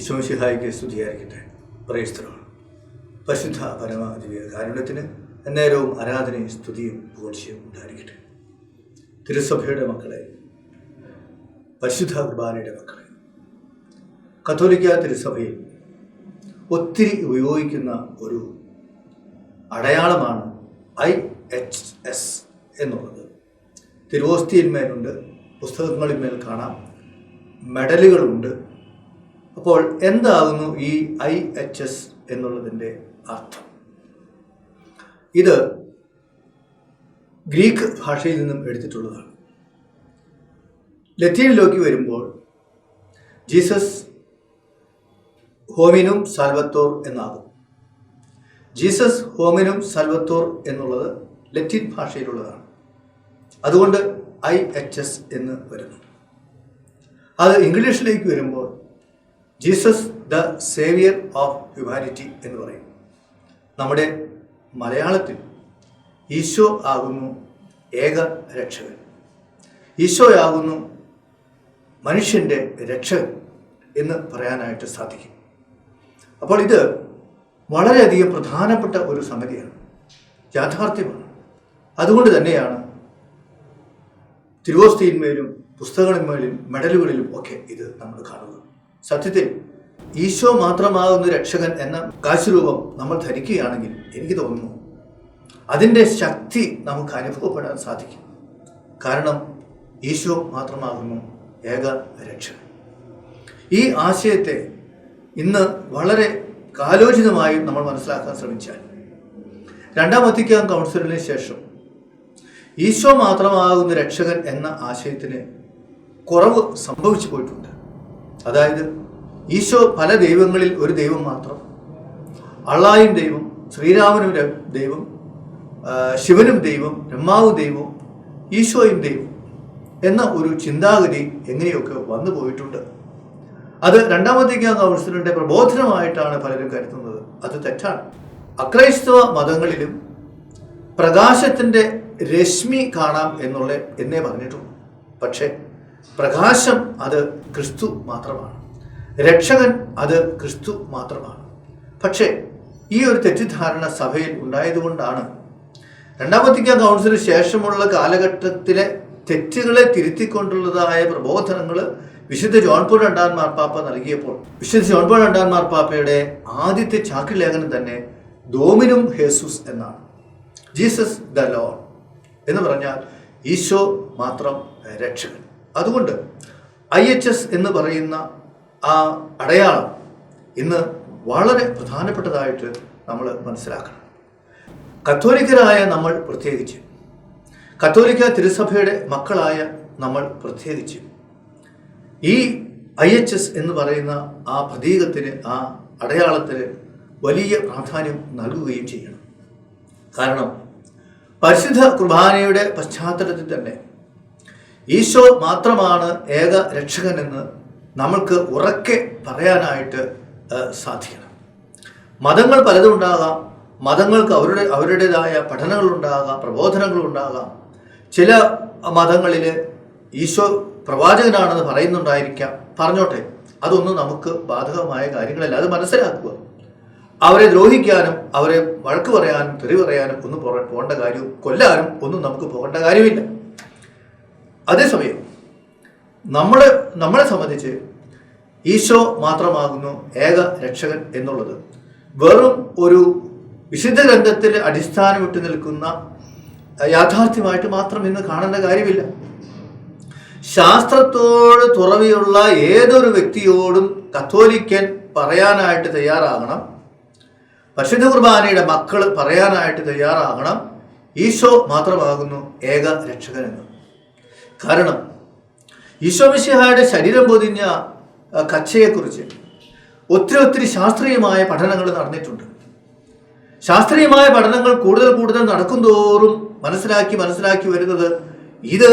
വിശ്വസിഹായിക്ക് സ്തുതിയായിരിക്കട്ടെ പ്രയസ്ത്രമാണ് പരിശുദ്ധ പരമാദിവ്യ കാരുണ്യത്തിന് അന്നേരവും ആരാധനയും സ്തുതിയും പൂർച്ചയും ഉണ്ടായിരിക്കട്ടെ. തിരുസഭയുടെ മക്കളെ പരിശുദ്ധ കുർബാനയുടെ മക്കളെ കത്തോലിക്ക തിരുസഭയിൽ ഒത്തിരി ഉപയോഗിക്കുന്ന ഒരു അടയാളമാണ് ഐ എച്ച് എസ് എന്നുള്ളത്. തിരുവോസ്തിയിന്മേലുണ്ട് പുസ്തകങ്ങളിന്മേൽ കാണാം മെഡലുകളുണ്ട് അപ്പോൾ എന്താകുന്നു ഈ ഐ എച്ച് എസ് എന്നുള്ളതിന്റെ അർത്ഥം? ഇത് ഗ്രീക്ക് ഭാഷയിൽ നിന്നും എടുത്തിട്ടുള്ളതാണ്. ലത്തീനിലേക്ക് വരുമ്പോൾ ജീസസ് ഹോമിനും സാൽവത്തോർ എന്നാകും. ജീസസ് ഹോമിനും സാൽവത്തോർ എന്നുള്ളത് ലത്തീൻ ഭാഷയിലുള്ളതാണ്. അതുകൊണ്ട് ഐ എച്ച് എസ് എന്ന് വരുന്നു. അത് ഇംഗ്ലീഷിലേക്ക് വരുമ്പോൾ Jesus the saviour of humanity എന്ന് പറയും. നമ്മുടെ മലയാളത്തിൽ ഈശോ ആകുന്നു ഏക രക്ഷകൻ. ഈശോയാകുന്നു മനുഷ്യന്റെ രക്ഷകൻ എന്ന് പറയാനായിട്ട് സാധിക്കും. അപ്പോൾ ഇത് വളരെയധികം പ്രധാനപ്പെട്ട ഒരു സംഗതിയാണ്. യാഥാർത്ഥ്യമാണ്. അതുകൊണ്ട് തന്നെയാണ് തിരുവോസ്തിയിന്മേലും പുസ്തകങ്ങളിന്മേലും മെഡലുകളിലും ഒക്കെ ഇത് നമ്മൾ കാണുക സത്യത്തിൽ ഈശോ മാത്രമാകുന്ന രക്ഷകൻ എന്ന കാശുരൂപം നമ്മൾ ധരിക്കുകയാണെങ്കിൽ എനിക്ക് തോന്നുന്നു അതിന്റെ ശക്തി നമുക്ക് അനുഭവപ്പെടാൻ സാധിക്കും. കാരണം ഈശോ മാത്രമാകുന്നു ഏക രക്ഷകൻ. ഈ ആശയത്തെ ഇന്ന് വളരെ കാലോചിതമായി നമ്മൾ മനസ്സിലാക്കാൻ ശ്രമിച്ചാൽ രണ്ടാം വത്തിക്കാൻ കൗൺസിലിന് ശേഷം ഈശോ മാത്രമാകുന്ന രക്ഷകൻ എന്ന ആശയത്തിന് കുറവ് സംഭവിച്ചു പോയിട്ടുണ്ട്. അതായത് ഈശോ പല ദൈവങ്ങളിൽ ഒരു ദൈവം മാത്രം. അള്ളായും ദൈവം ശ്രീരാമനും ദൈവം ശിവനും ദൈവം ബ്രഹ്മാവും ദൈവം ഈശോയും ദൈവം എന്ന ഒരു ചിന്താഗതി എങ്ങനെയൊക്കെ വന്നു പോയിട്ടുണ്ട്. അത് രണ്ടാമത്തെ കൗൺസിലിന്റെ പ്രബോധനമായിട്ടാണ് പലരും കരുതുന്നത്. അത് തെറ്റാണ്. അക്രൈസ്തവ മതങ്ങളിലും പ്രകാശത്തിന്റെ രശ്മി കാണാം എന്നുള്ള എന്നേ പറഞ്ഞിട്ടുള്ളൂ. പക്ഷേ പ്രകാശം അത് ക്രിസ്തു മാത്രമാണ്. രക്ഷകൻ അത് ക്രിസ്തു മാത്രമാണ്. പക്ഷേ ഈ ഒരു തെറ്റിദ്ധാരണ സഭയിൽ ഉണ്ടായതുകൊണ്ടാണ് രണ്ടാം വത്തിക്കാൻ കൗൺസിലിന് ശേഷമുള്ള കാലഘട്ടത്തിലെ തെറ്റുകളെ തിരുത്തിക്കൊണ്ടുള്ളതായ പ്രബോധനങ്ങൾ വിശുദ്ധ ജോൺ പോൾ രണ്ടാം മാർപ്പാപ്പ നൽകിയപ്പോൾ വിശുദ്ധ ജോൺ പോൾ രണ്ടാം മാർപ്പാപ്പയുടെ ആദ്യത്തെ ചാക്കി ലേഖനം തന്നെ ഡോമിനും ഹേസുസ് എന്നാണ്. ജീസസ് ദ ലോൺ എന്ന് പറഞ്ഞാൽ ഈശോ മാത്രം രക്ഷകൻ. അതുകൊണ്ട് ഐ എച്ച് എസ് എന്ന് പറയുന്ന ആ അടയാളം ഇന്ന് വളരെ പ്രധാനപ്പെട്ടതായിട്ട് നമ്മൾ മനസ്സിലാക്കണം. കത്തോലിക്കരായ നമ്മൾ പ്രത്യേകിച്ച്. കത്തോലിക്ക തിരുസഭയുടെ മക്കളായ നമ്മൾ പ്രത്യേകിച്ച്. ഈ ഐ എച്ച് എസ് എന്ന് പറയുന്ന ആ പ്രതീകത്തിന് ആ അടയാളത്തിന് വലിയ പ്രാധാന്യം നൽകുകയും ചെയ്യണം. കാരണം പരിശുദ്ധ കുർബാനയുടെ പശ്ചാത്തലത്തിൽ തന്നെ ഈശോ മാത്രമാണ് ഏക രക്ഷകനെന്ന് നമ്മൾക്ക് ഉറക്കെ പറയാനായിട്ട് സാധിക്കണം. മതങ്ങൾ പലതും ഉണ്ടാകാം. മതങ്ങൾക്ക് അവരുടെ അവരുടേതായ പഠനങ്ങളുണ്ടാകാം പ്രബോധനങ്ങളുണ്ടാകാം. ചില മതങ്ങളിൽ ഈശോ പ്രവാചകനാണെന്ന് പറയുന്നുണ്ടായിരിക്കാം. പറഞ്ഞോട്ടെ അതൊന്നും നമുക്ക് ബാധകമായ കാര്യങ്ങളല്ല. അത് മനസ്സിലാക്കുക. അവരെ ദ്രോഹിക്കാനും അവരെ വഴക്ക് പറയാനും തെറി പറയാനും ഒന്നും പോക- പോകേണ്ട കാര്യവും കൊല്ലാനും ഒന്നും നമുക്ക് പോകേണ്ട കാര്യമില്ല. അതേസമയം നമ്മളെ നമ്മളെ സംബന്ധിച്ച് ഈശോ മാത്രമാകുന്നു ഏക രക്ഷകൻ എന്നുള്ളത്. വെറും ഒരു വിശുദ്ധ ഗ്രന്ഥത്തിൽ അടിസ്ഥാനമിട്ട് നിൽക്കുന്ന യാഥാർത്ഥ്യമായിട്ട് മാത്രം ഇന്ന് കാണേണ്ട കാര്യമില്ല. ശാസ്ത്രത്തോട് തുറവിയുള്ള ഏതൊരു വ്യക്തിയോടും കത്തോലിക്കൻ പറയാനായിട്ട് തയ്യാറാകണം. പരിശുദ്ധ കുർബാനയുടെ മക്കൾ പറയാനായിട്ട് തയ്യാറാകണം. ഈശോ മാത്രമാകുന്നു ഏക രക്ഷകനെന്ന് കാരണം ഈശോമിശിഹായുടെ ശരീരം പൊതിഞ്ഞ കച്ചയെക്കുറിച്ച് ഒത്തിരി ഒത്തിരി ശാസ്ത്രീയമായ പഠനങ്ങൾ നടന്നിട്ടുണ്ട്. ശാസ്ത്രീയമായ പഠനങ്ങൾ കൂടുതൽ കൂടുതൽ നടക്കുന്തോറും മനസ്സിലാക്കി മനസ്സിലാക്കി വരുന്നത് ഇത്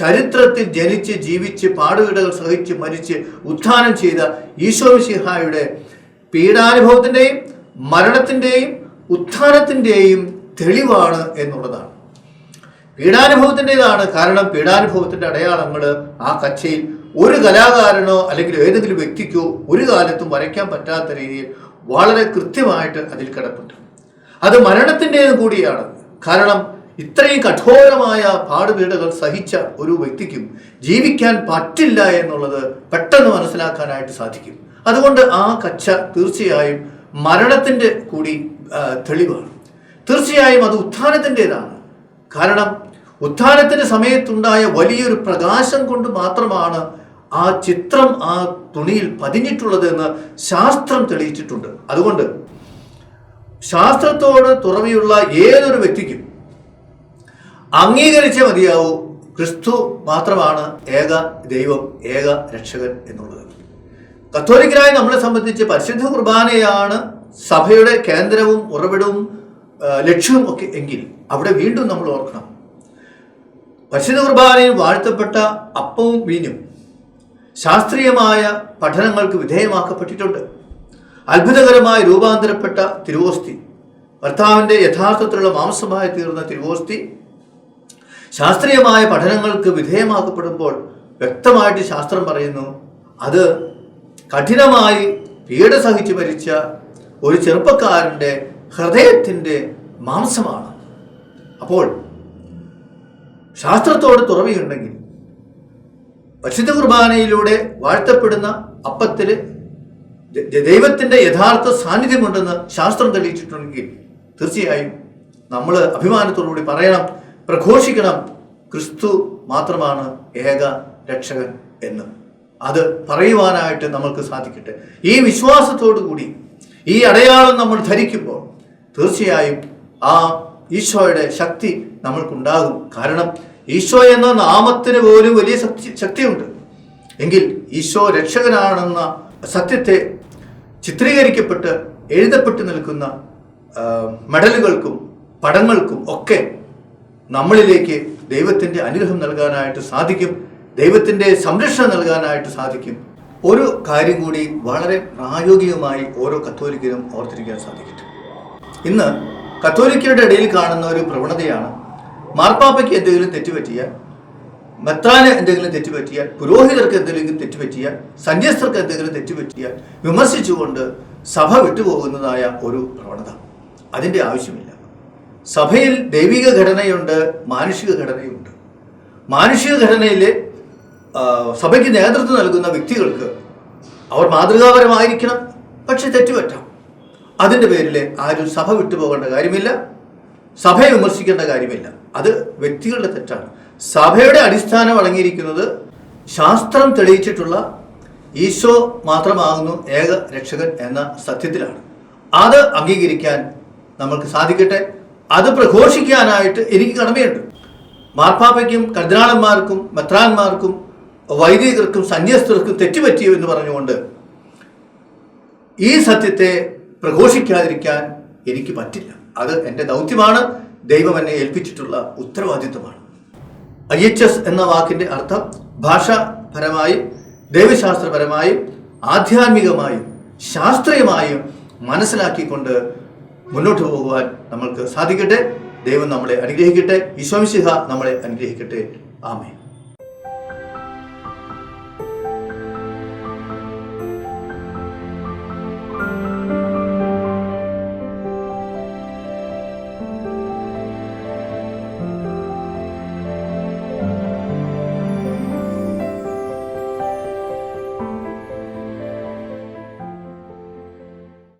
ചരിത്രത്തിൽ ജനിച്ച് ജീവിച്ച് പാടുവിടകൾ സഹിച്ച് മരിച്ച് ഉത്ഥാനം ചെയ്ത ഈശോമിശിഹായുടെ പീഡാനുഭവത്തിന്റെയും മരണത്തിന്റെയും ഉത്ഥാനത്തിന്റെയും തെളിവാണ് എന്നുള്ളതാണ്. പീഡാനുഭവത്തിന്റെതാണ്. കാരണം പീഡാനുഭവത്തിന്റെ അടയാളങ്ങൾ ആ കച്ചയിൽ ഒരു കലാകാരനോ അല്ലെങ്കിൽ ഏതെങ്കിലും വ്യക്തിക്കോ ഒരു കാലത്തും വരയ്ക്കാൻ പറ്റാത്ത രീതിയിൽ വളരെ കൃത്യമായിട്ട് അതിൽ കിടപ്പുണ്ട്. അത് മരണത്തിന്റെതും കൂടിയാണ്. കാരണം ഇത്രയും കഠോരമായ പാടുപീടുകൾ സഹിച്ച ഒരു വ്യക്തിക്കും ജീവിക്കാൻ പറ്റില്ല എന്നുള്ളത് പെട്ടെന്ന് മനസ്സിലാക്കാനായിട്ട് സാധിക്കും. അതുകൊണ്ട് ആ കച്ച തീർച്ചയായും മരണത്തിന്റെ കൂടി തെളിവാണ്. തീർച്ചയായും അത് ഉത്ഥാനത്തിന്റെതാണ്. കാരണം ഉത്ഥാനത്തിന്റെ സമയത്തുണ്ടായ വലിയൊരു പ്രകാശം കൊണ്ട് മാത്രമാണ് ആ ചിത്രം ആ തുണിയിൽ പതിഞ്ഞിട്ടുള്ളത് എന്ന് ശാസ്ത്രം തെളിയിച്ചിട്ടുണ്ട്. അതുകൊണ്ട് ശാസ്ത്രത്തോട് തുറവിയുള്ള ഏതൊരു വ്യക്തിക്കും അംഗീകരിച്ചേ മതിയാവൂ. ക്രിസ്തു മാത്രമാണ് ഏക ദൈവം ഏക രക്ഷകൻ എന്നുള്ളത്. കത്തോലിക്കരായി നമ്മളെ സംബന്ധിച്ച് പരിശുദ്ധ കുർബാനയാണ് സഭയുടെ കേന്ദ്രവും ഉറവിടവും ലക്ഷ്യവും ഒക്കെ എങ്കിൽ അവിടെ വീണ്ടും നമ്മൾ ഓർക്കണം. പരിശുദ്ധ കുർബാനയിൽ വാഴ്ത്തപ്പെട്ട അപ്പവും വീഞ്ഞും ശാസ്ത്രീയമായ പഠനങ്ങൾക്ക് വിധേയമാക്കപ്പെട്ടിട്ടുണ്ട്. അത്ഭുതകരമായി രൂപാന്തരപ്പെട്ട തിരുവോസ്തി ഭർത്താവിന്റെ യഥാർത്ഥത്തിലുള്ള മാംസമായി തീർന്ന തിരുവോസ്തി ശാസ്ത്രീയമായ പഠനങ്ങൾക്ക് വിധേയമാക്കപ്പെടുമ്പോൾ വ്യക്തമായിട്ട് ശാസ്ത്രം പറയുന്നു അത് കഠിനമായി പീഡ സഹിച്ച് മരിച്ച ഒരു ചെറുപ്പക്കാരന്റെ ഹൃദയത്തിന്റെ മാംസമാണ്. അപ്പോൾ ശാസ്ത്രത്തോട് തുറവിയുണ്ടെങ്കിൽ പരിശുദ്ധ കുർബാനയിലൂടെ വാഴ്ത്തപ്പെടുന്ന അപ്പത്തിൽ ദൈവത്തിന്റെ യഥാർത്ഥ സാന്നിധ്യമുണ്ടെന്ന് ശാസ്ത്രം തെളിയിച്ചിട്ടുണ്ടെങ്കിൽ തീർച്ചയായും നമ്മൾ അഭിമാനത്തോടുകൂടി പറയണം പ്രഘോഷിക്കണം. ക്രിസ്തു മാത്രമാണ് ഏക രക്ഷകൻ എന്ന്. അത് പറയുവാനായിട്ട് നമ്മൾക്ക് സാധിക്കട്ടെ. ഈ വിശ്വാസത്തോടു കൂടി ഈ അടയാളം നമ്മൾ ധരിക്കുമ്പോൾ തീർച്ചയായും ആ ഈശോയുടെ ശക്തി നമ്മൾക്കുണ്ടാകും. കാരണം ഈശോ എന്ന നാമത്തിന് പോലും വലിയ ശക്തി ശക്തിയുണ്ട്. എങ്കിൽ ഈശോ രക്ഷകനാണെന്ന സത്യത്തെ ചിത്രീകരിക്കപ്പെട്ട് എഴുതപ്പെട്ട് നിൽക്കുന്ന മെഡലുകൾക്കും പടങ്ങൾക്കും ഒക്കെ നമ്മളിലേക്ക് ദൈവത്തിന്റെ അനുഗ്രഹം നൽകാനായിട്ട് സാധിക്കും. ദൈവത്തിന്റെ സംരക്ഷണം നൽകാനായിട്ട് സാധിക്കും. ഒരു കാര്യം കൂടി വളരെ പ്രായോഗികമായി ഓരോ കത്തോലിക്കരും ഓർത്തിരിക്കാൻ സാധിക്കട്ടെ. ഇന്ന് കത്തോലിക്കരുടെ ഇടയിൽ കാണുന്ന ഒരു പ്രവണതയാണ് മാർപ്പാപ്പയ്ക്ക് എന്തെങ്കിലും തെറ്റുപറ്റിയാൽ മെത്രാന് എന്തെങ്കിലും തെറ്റുപറ്റിയാൽ പുരോഹിതർക്ക് എന്തെങ്കിലും തെറ്റുപറ്റിയാൽ സന്യസ്തർക്ക് എന്തെങ്കിലും തെറ്റുപറ്റിയാൽ വിമർശിച്ചുകൊണ്ട് സഭ വിട്ടുപോകുന്നതായ ഒരു പ്രവണത. അതിന്റെ ആവശ്യമില്ല. സഭയിൽ ദൈവിക ഘടനയുണ്ട് മാനുഷിക ഘടനയുണ്ട്. മാനുഷിക ഘടനയിലെ സഭയ്ക്ക് നേതൃത്വം നൽകുന്ന വ്യക്തികൾക്ക് അവർ മാതൃകാപരമായിരിക്കണം പക്ഷെ തെറ്റുപറ്റാം. അതിന്റെ പേരിൽ ആരും സഭ വിട്ടുപോകേണ്ട കാര്യമില്ല. സഭയെ വിമർശിക്കേണ്ട കാര്യമില്ല. അത് വ്യക്തികളുടെ തെറ്റാണ്. സഭയുടെ അടിസ്ഥാനം അടങ്ങിയിരിക്കുന്നത് ശാസ്ത്രം തെളിയിച്ചിട്ടുള്ള ഈശോ മാത്രമാകുന്നു ഏക രക്ഷകൻ എന്ന സത്യത്തിലാണ്. അത് അംഗീകരിക്കാൻ നമ്മൾക്ക് സാധിക്കട്ടെ. അത് പ്രഘോഷിക്കാനായിട്ട് എനിക്ക് കടമയുണ്ട്. മാർപ്പാപ്പയ്ക്കും കർദിനാളന്മാർക്കും മെത്രാന്മാർക്കും വൈദികർക്കും സന്യസ്തർക്കും തെറ്റുപറ്റിയോ എന്ന് പറഞ്ഞുകൊണ്ട് ഈ സത്യത്തെ പ്രഘോഷിക്കാതിരിക്കാൻ എനിക്ക് പറ്റില്ല. അത് എന്റെ ദൗത്യമാണ്. ദൈവം എന്നെ ഏൽപ്പിച്ചിട്ടുള്ള ഉത്തരവാദിത്വമാണ്. ഐ എച്ച് എസ് എന്ന വാക്കിന്റെ അർത്ഥം ഭാഷാപരമായും ദൈവശാസ്ത്രപരമായും ആധ്യാത്മികമായും ശാസ്ത്രീയമായും മനസ്സിലാക്കിക്കൊണ്ട് മുന്നോട്ട് പോകുവാൻ നമ്മൾക്ക് സാധിക്കട്ടെ. ദൈവം നമ്മളെ അനുഗ്രഹിക്കട്ടെ. ഈശോമിശിഹ നമ്മളെ അനുഗ്രഹിക്കട്ടെ. ആമേ